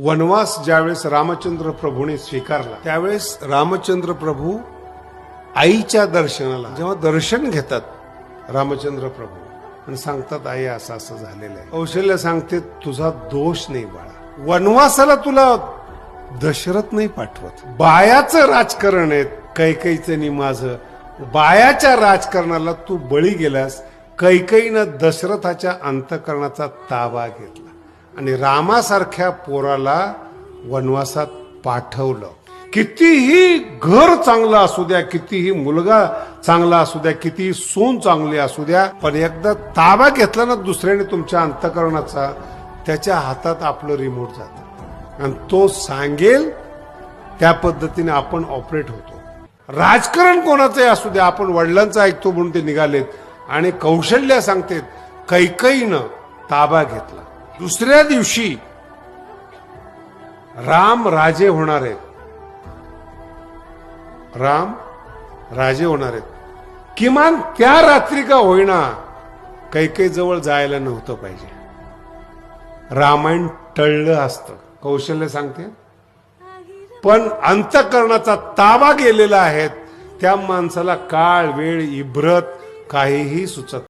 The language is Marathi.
वनवास ज्यावेळेस रामचंद्र प्रभूने स्वीकारला त्यावेळेस रामचंद्र प्रभू आईच्या दर्शनाला जेव्हा दर्शन घेतात रामचंद्र प्रभू. आणि सांगतात आई असं असं झालेलं आहे. कौशल्य सांगते तुझा दोष नाही बाळा. वनवासाला तुला दशरथ नाही पाठवत. बायाचं राजकारण आहे कैकईचं नि माझं. बायाच्या राजकारणाला तू बळी गेलास कैकईनं दशरथाच्या अंतकरणाचा ताबा घेतला. आणि रामासारख्या पोराला वनवासात पाठवलं. कितीही घर चांगलं असू द्या कितीही मुलगा चांगला असू द्या कितीही सून चांगली असू द्या पण एकदा ताबा घेतला ना दुसऱ्याने तुमच्या अंतकरणाचा त्याच्या हातात आपलं रिमोट जातं. आणि तो सांगेल त्या पद्धतीने आपण ऑपरेट होतो. राजकारण कोणाचंही असू द्या आपण वडिलांचं ऐकतो म्हणून ते निघालेत. आणि कौशल्य सांगतेत कैकईनं ताबा घेतला. दुसऱ्या दिवशी राम राजे होणार आहेत. राम राजे होणार आहेत. किमान त्या रात्री का होईना काही जवळ जायला नव्हतं पाहिजे. रामायण टळलं असतं. कौशल्य सांगते. पण अंतकरणाचा ताबा गेलेला आहे. त्या माणसाला काळ वेळ इब्रत काहीही सुचत